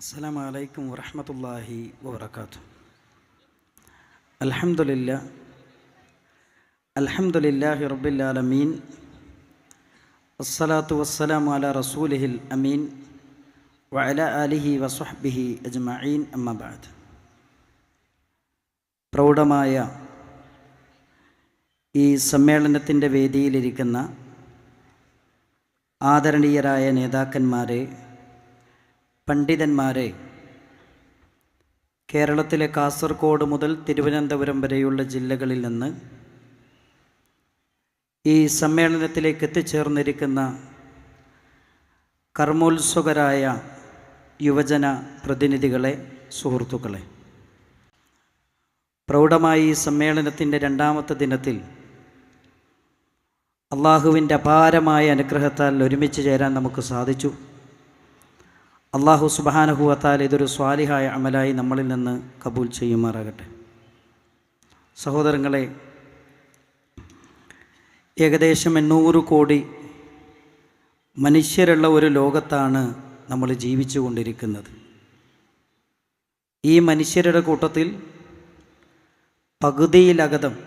അസ്സാം വലൈക്കും വറഹമത്തല്ലാഹി വാത്തു അലഹമുല്ല അലഹമുല്ലാഹി റബ്ബില്ലാലമീൻ അസ്സലാത്തു വസ്സലാം അല റസൂലിഹിൽ അമീൻ വഅല അലിഹി വസുഹബിഹി അജ്മഈൻ അമ്മബാദ് പ്രൗഢമായ ഈ സമ്മേളനത്തിന്റെ വേദിയിലിരിക്കുന്ന ആദരണീയരായ നേതാക്കന്മാരെ പണ്ഡിതന്മാരെ കേരളത്തിലെ കാസർഗോഡ് മുതൽ തിരുവനന്തപുരം വരെയുള്ള ജില്ലകളിൽ നിന്ന് ഈ സമ്മേളനത്തിലേക്ക് എത്തിച്ചേർന്നിരിക്കുന്ന കർമ്മോത്സുകരായ യുവജന പ്രതിനിധികളെ സുഹൃത്തുക്കളെ പ്രൗഢമായി ഈ സമ്മേളനത്തിന്റെ രണ്ടാമത്തെ ദിനത്തിൽ അള്ളാഹുവിന്റെ അപാരമായ അനുഗ്രഹത്താൽ ഒരുമിച്ച് ചേരാൻ നമുക്ക് സാധിച്ചു. അള്ളാഹു സുബാനഹുവത്താൽ ഇതൊരു സ്വാലിഹായ അമലായി നമ്മളിൽ നിന്ന് കബൂൽ ചെയ്യുമാറാകട്ടെ. സഹോദരങ്ങളെ ഏകദേശം എണ്ണൂറ് കോടി മനുഷ്യരുള്ള ഒരു ലോകത്താണ് നമ്മൾ ജീവിച്ചു കൊണ്ടിരിക്കുന്നത്. ഈ മനുഷ്യരുടെ കൂട്ടത്തിൽ പകുതിയിലകതം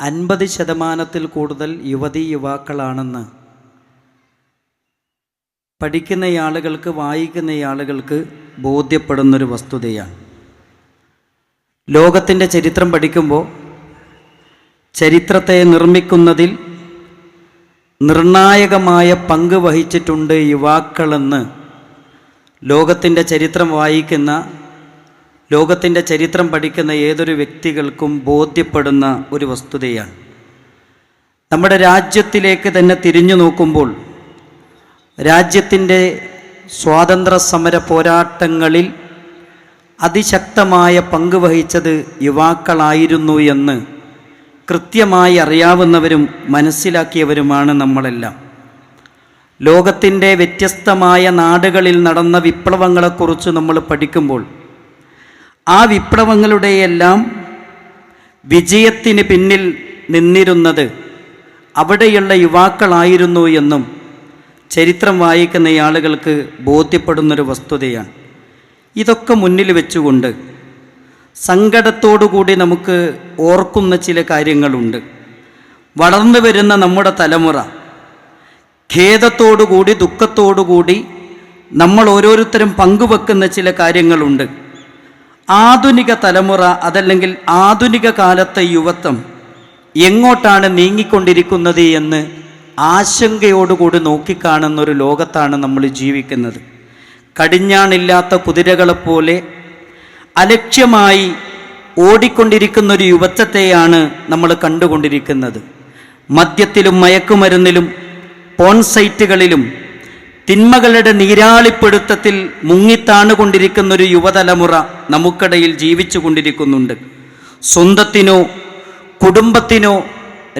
അൻപത് ശതമാനത്തിൽ കൂടുതൽ യുവതി യുവാക്കളാണെന്ന് പഠിക്കുന്ന ആളുകൾക്ക് വായിക്കുന്ന ആളുകൾക്ക് ബോധ്യപ്പെടുന്നൊരു വസ്തുതയാണ്. ലോകത്തിന്റെ ചരിത്രം പഠിക്കുമ്പോൾ ചരിത്രത്തെ നിർമ്മിക്കുന്നതിൽ നിർണായകമായ പങ്ക് വഹിച്ചിട്ടുണ്ട് യുവാക്കളെന്ന് ലോകത്തിന്റെ ചരിത്രം വായിക്കുന്ന ലോകത്തിന്റെ ചരിത്രം പഠിക്കുന്ന ഏതൊരു വ്യക്തികൾക്കും ബോധ്യപ്പെടുന്ന ഒരു വസ്തുതയാണ്. നമ്മുടെ രാജ്യത്തിലേക്ക് തന്നെ തിരിഞ്ഞു നോക്കുമ്പോൾ രാജ്യത്തിന്റെ സ്വാതന്ത്ര്യ സമര പോരാട്ടങ്ങളിൽ അതിശക്തമായ പങ്ക് വഹിച്ചത് യുവാക്കളായിരുന്നു എന്ന് കൃത്യമായി അറിയാവുന്നവരും മനസ്സിലാക്കിയവരുമാണ് നമ്മളെല്ലാം. ലോകത്തിന്റെ വ്യത്യസ്തമായ നാടുകളിൽ നടന്ന വിപ്ലവങ്ങളെക്കുറിച്ച് നമ്മൾ പഠിക്കുമ്പോൾ ആ വിപ്ലവങ്ങളുടെയെല്ലാം വിജയത്തിന് പിന്നിൽ നിന്നിരുന്നത് അവിടെയുള്ള യുവാക്കളായിരുന്നു എന്നും ചരിത്രം വായിക്കുന്ന ആളുകൾക്ക് ബോധ്യപ്പെടുന്നൊരു വസ്തുതയാണ്. ഇതൊക്കെ മുന്നിൽ വെച്ചുകൊണ്ട് സങ്കടത്തോടുകൂടി നമുക്ക് ഓർക്കുന്ന ചില കാര്യങ്ങളുണ്ട്. വളർന്നു വരുന്ന നമ്മുടെ തലമുറ ഖേദത്തോടുകൂടി ദുഃഖത്തോടുകൂടി നമ്മൾ ഓരോരുത്തരും പങ്കുവെക്കുന്ന ചില കാര്യങ്ങളുണ്ട്. ആധുനിക തലമുറ അതല്ലെങ്കിൽ ആധുനിക കാലത്തെ യുവത്വം എങ്ങോട്ടാണ് നീങ്ങിക്കൊണ്ടിരിക്കുന്നത് എന്ന് ആശങ്കയോടുകൂടി നോക്കിക്കാണുന്ന ഒരു ലോകത്താണ് നമ്മൾ ജീവിക്കുന്നത്. കടിഞ്ഞാണില്ലാത്ത കുതിരകളെപ്പോലെ അലക്ഷ്യമായി ഓടിക്കൊണ്ടിരിക്കുന്ന ഒരു യുവത്വത്തെയാണ് നമ്മൾ കണ്ടുകൊണ്ടിരിക്കുന്നത്. മദ്യത്തിലും മയക്കുമരുന്നിലും പോൺസൈറ്റുകളിലും തിന്മകളുടെ നീരാളിപ്പിടുത്തത്തിൽ മുങ്ങിത്താണുകൊണ്ടിരിക്കുന്ന ഒരു യുവതലമുറ നമുക്കിടയിൽ ജീവിച്ചു കൊണ്ടിരിക്കുന്നുണ്ട് സ്വന്തത്തിനോ കുടുംബത്തിനോ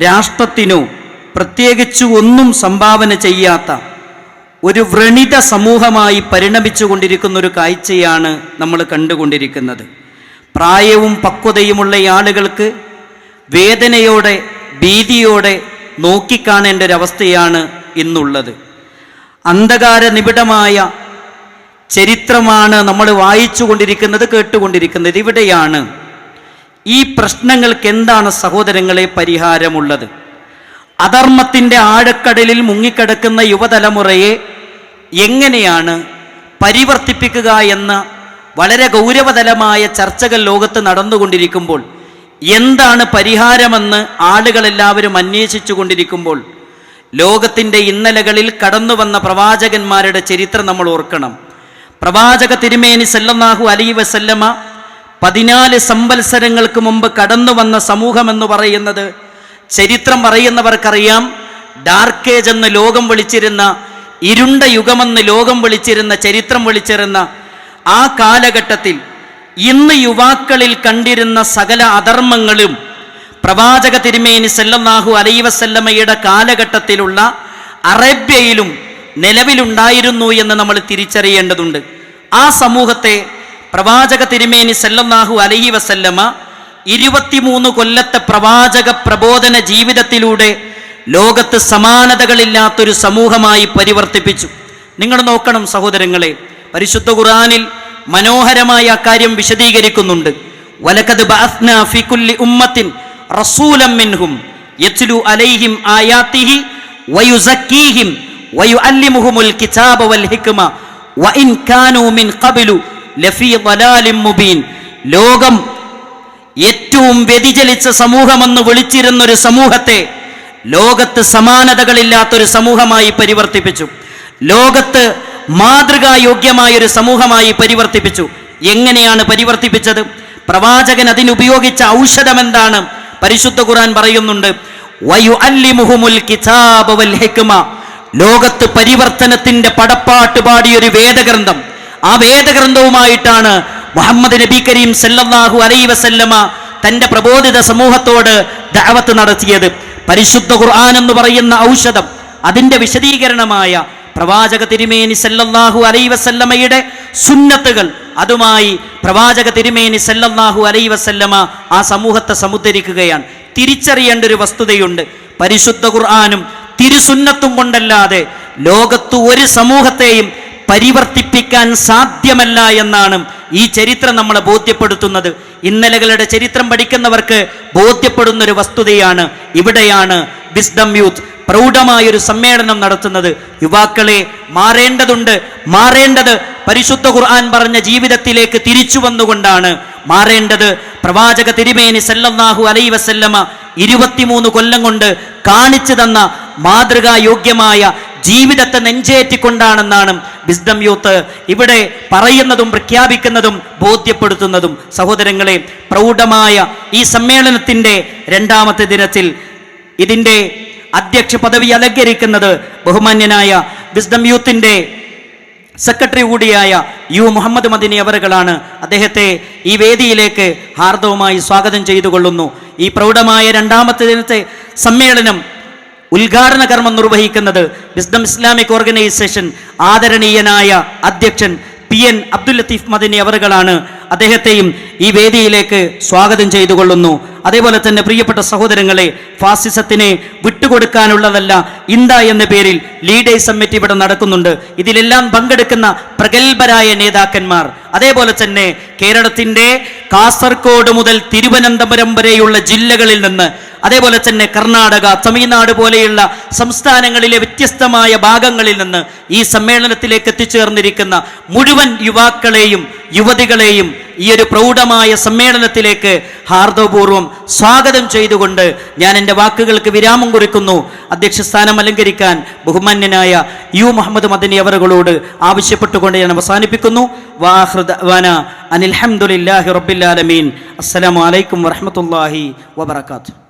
രാഷ്ട്രത്തിനോ പ്രത്യേകിച്ച് ഒന്നും സംഭാവന ചെയ്യാത്ത ഒരു വ്രണിത സമൂഹമായി പരിണമിച്ചു കൊണ്ടിരിക്കുന്ന ഒരു കാഴ്ചയാണ് നമ്മൾ കണ്ടുകൊണ്ടിരിക്കുന്നത്. പ്രായവും പക്വതയുമുള്ള ആളുകൾക്ക് വേദനയോടെ ഭീതിയോടെ നോക്കിക്കാണേണ്ട ഒരവസ്ഥയാണ് ഇന്നുള്ളത്. അന്ധകാര നിബിഡമായ ചരിത്രമാണ് നമ്മൾ വായിച്ചു കൊണ്ടിരിക്കുന്നത് കേട്ടുകൊണ്ടിരിക്കുന്നത് ഇവിടെയാണ്. ഈ പ്രശ്നങ്ങൾക്ക് എന്താണ് സഹോദരങ്ങളെ പരിഹാരമുള്ളത്? അധർമ്മത്തിന്റെ ആഴക്കടലിൽ മുങ്ങിക്കിടക്കുന്ന യുവതലമുറയെ എങ്ങനെയാണ് പരിവർത്തിപ്പിക്കുക എന്ന വളരെ ഗൗരവതലമായ ചർച്ചകൾ ലോകത്ത് നടന്നുകൊണ്ടിരിക്കുമ്പോൾ എന്താണ് പരിഹാരമെന്ന് ആളുകളെല്ലാവരും അന്വേഷിച്ചു കൊണ്ടിരിക്കുമ്പോൾ ലോകത്തിന്റെ ഇന്നലകളിൽ കടന്നു വന്ന പ്രവാചകന്മാരുടെ ചരിത്രം നമ്മൾ ഓർക്കണം. പ്രവാചക തിരുമേനി സല്ലല്ലാഹു അലൈ വസല്ലമ പതിനാല് സംവത്സരങ്ങൾക്ക് മുമ്പ് കടന്നു വന്ന സമൂഹമെന്ന് പറയുന്നത് ചരിത്രം പറയുന്നവർക്കറിയാം. ഡാർക്ക് ഏജ് എന്ന് ലോകം വിളിച്ചിരുന്ന ഇരുണ്ട യുഗമെന്ന് ലോകം വിളിച്ചിരുന്ന ചരിത്രം വിളിച്ചിരുന്ന ആ കാലഘട്ടത്തിൽ ഇന്ന് യുവാക്കളിൽ കണ്ടിരുന്ന സകല അധർമ്മങ്ങളും പ്രവാചക തിരുമേനി സല്ലല്ലാഹു അലൈ വസല്ലമ്മയുടെ കാലഘട്ടത്തിലുള്ള അറേബ്യയിലും നിലവിലുണ്ടായിരുന്നു എന്ന് നമ്മൾ തിരിച്ചറിയേണ്ടതുണ്ട്. ആ സമൂഹത്തെ പ്രവാചക തിരുമേനി സല്ലല്ലാഹു അലൈഹി വസല്ലമ ഇരുപത്തിമൂന്ന് കൊല്ലത്തെ പ്രവാചക പ്രബോധന ജീവിതത്തിലൂടെ ലോകത്ത് സമാനതകളില്ലാത്തൊരു സമൂഹമായി പരിവർത്തിപ്പിച്ചു. നിങ്ങൾ നോക്കണം സഹോദരങ്ങളെ പരിശുദ്ധ ഖുറാനിൽ മനോഹരമായ അക്കാര്യം വിശദീകരിക്കുന്നുണ്ട്. വലക്കത് ബഅസ്നാ ഫി കുല്ലി ഉമ്മത്തിൻ റസൂലം മിൻഹും യത്ലു അലൈഹിം ആയാത്തിഹി വയുസക്കീഹിം വയുഅല്ലിമുഹുമുൽ കിതാബ വൽ ഹിക്മ വഇൻ കാനൂ മിൻ ഖബ്ലു ലഫീ ളലാലിൻ മുബീൻ. ലോകം ഏറ്റവും വ്യതിചലിച്ച സമൂഹമെന്ന് വിളിച്ചിരുന്നൊരു സമൂഹത്തെ ലോകത്ത് സമാനതകളില്ലാത്തൊരു സമൂഹമായി പരിവർത്തിപ്പിച്ചു. ലോകത്ത് മാതൃകായോഗ്യമായൊരു സമൂഹമായി പരിവർത്തിപ്പിച്ചു. എങ്ങനെയാണ് പരിവർത്തിപ്പിച്ചത്? പ്രവാചകൻ അതിനുപയോഗിച്ച ഔഷധം എന്താണ് പരിശുദ്ധ ഖുറാൻ പറയുന്നുണ്ട് ലോകത്ത് പരിവർത്തനത്തിന്റെ പടപ്പാട്ട് പാടിയൊരു വേദഗ്രന്ഥം. ആ വേദഗ്രന്ഥവുമായിട്ടാണ് മുഹമ്മദ് നബി കരീം സല്ലല്ലാഹു അലൈ വസല്ലമ തന്റെ പ്രബോധിത സമൂഹത്തോട് ദഅവത്ത് നടത്തിയത്. പരിശുദ്ധ ഖുർആൻ എന്ന് പറയുന്ന ഔഷധം അതിന്റെ വിശദീകരണമായ പ്രവാചക തിരുമേനി സല്ലല്ലാഹു അലൈ വസല്ലമയുടെ സുന്നത്തുകൾ അതുമായി പ്രവാചക തിരുമേനി സല്ലല്ലാഹു അലൈ വസല്ലമ ആ സമൂഹത്തെ സമുദ്ധരിക്കുകയാണ്. തിരിച്ചറിയേണ്ട ഒരു വസ്തുതയുണ്ട്. പരിശുദ്ധ ഖുർആാനും തിരുസുന്നത്തും കൊണ്ടല്ലാതെ ലോകത്ത് ഒരു സമൂഹത്തെയും പരിവർത്തിപ്പിക്കാൻ സാധ്യമല്ല എന്നാണ് ഈ ചരിത്രം നമ്മളെ ബോധ്യപ്പെടുത്തുന്നത്. ഇന്നലകളുടെ ചരിത്രം പഠിക്കുന്നവർക്ക് ബോധ്യപ്പെടുന്ന ഒരു വസ്തുതയാണ് ഇവിടെയാണ് വിസ്ഡം യൂത്ത് പ്രൗഢമായ ഒരു സമ്മേളനം നടത്തുന്നത്. യുവാക്കളെ മാറേണ്ടതുണ്ട്. മാറേണ്ടത് പരിശുദ്ധ ഖുർആൻ പറഞ്ഞ ജീവിതത്തിലേക്ക് തിരിച്ചു വന്നുകൊണ്ടാണ്. മാറേണ്ടത് പ്രവാചക തിരുമേനി സല്ലല്ലാഹു അലൈ വസല്ലമ ഇരുപത്തിമൂന്ന് കൊല്ലം കൊണ്ട് കാണിച്ചു തന്ന മാതൃകായോഗ്യമായ ജീവിതത്തെ നെഞ്ചേറ്റിക്കൊണ്ടാണെന്നാണ് വിസ്ഡം യൂത്ത് ഇവിടെ പറയുന്നതും പ്രഖ്യാപിക്കുന്നതും ബോധ്യപ്പെടുത്തുന്നതും സഹോദരങ്ങളെ പ്രൗഢമായ ഈ സമ്മേളനത്തിന്റെ രണ്ടാമത്തെ ദിനത്തിൽ ഇതിന്റെ അധ്യക്ഷ പദവി അലങ്കരിക്കുന്നത് ബഹുമാന്യനായ വിസ്ഡം യൂത്തിന്റെ സെക്രട്ടറി കൂടിയായ യു മുഹമ്മദ് മദിനി അവറുകളാണ്. അദ്ദേഹത്തെ ഈ വേദിയിലേക്ക് ഹാർദവുമായി സ്വാഗതം ചെയ്തു കൊള്ളുന്നു ഈ പ്രൗഢമായ രണ്ടാമത്തെ ദിനത്തെ സമ്മേളനം ഉദ്ഘാടന കർമ്മം നിർവഹിക്കുന്നത് വിസ്ഡം ഇസ്ലാമിക് ഓർഗനൈസേഷൻ ആദരണീയനായ അധ്യക്ഷൻ പി എൻ അബ്ദുൽ ലത്തീഫ് മദിനി അവറുകളാണ് അദ്ദേഹത്തെയും ഈ വേദിയിലേക്ക് സ്വാഗതം ചെയ്തുകൊള്ളുന്നു. അതേപോലെ തന്നെ പ്രിയപ്പെട്ട സഹോദരങ്ങളെ ഫാസിസത്തിനെ വിട്ടുകൊടുക്കാനുള്ളതല്ല ഇന്ത എന്ന പേരിൽ ലീഡേഴ്സ് സമ്മിറ്റ് ഇവിടെ നടക്കുന്നുണ്ട്. ഇതിലെല്ലാം പങ്കെടുക്കുന്ന പ്രഗത്ഭരായ നേതാക്കന്മാർ. അതേപോലെ തന്നെ കേരളത്തിന്റെ കാസർഗോഡ് മുതൽ തിരുവനന്തപുരം വരെയുള്ള ജില്ലകളിൽ നിന്ന് അതേപോലെ തന്നെ കർണാടക തമിഴ്നാട് പോലെയുള്ള സംസ്ഥാനങ്ങളിലെ വ്യത്യസ്തമായ ഭാഗങ്ങളിൽ നിന്ന് ഈ സമ്മേളനത്തിലേക്ക് എത്തിച്ചേർന്നിരിക്കുന്ന മുഴുവൻ യുവാക്കളെയും യുവതികളെയും ഈ ഒരു പ്രൗഢമായ സമ്മേളനത്തിലേക്ക് ഹാർദവപൂർവം സ്വാഗതം ചെയ്തുകൊണ്ട് ഞാൻ എന്റെ വാക്കുകൾക്ക് വിരാമം കുറിക്കുന്നു. അധ്യക്ഷസ്ഥാനം അലങ്കരിക്കാൻ ബഹുമാന്യനായ യു മുഹമ്മദ് മദനി അവറുകളോട് ആവശ്യപ്പെട്ടുകൊണ്ട് ഞാൻ അവസാനിപ്പിക്കുന്നു. വാഹൃദാന അനിൽഹമുല്ലാഹി റബ്ബില്ലാലമീൻ അസ്സലാമു അലൈക്കും വറഹമത്തല്ലാഹി വബർക്കാത്തു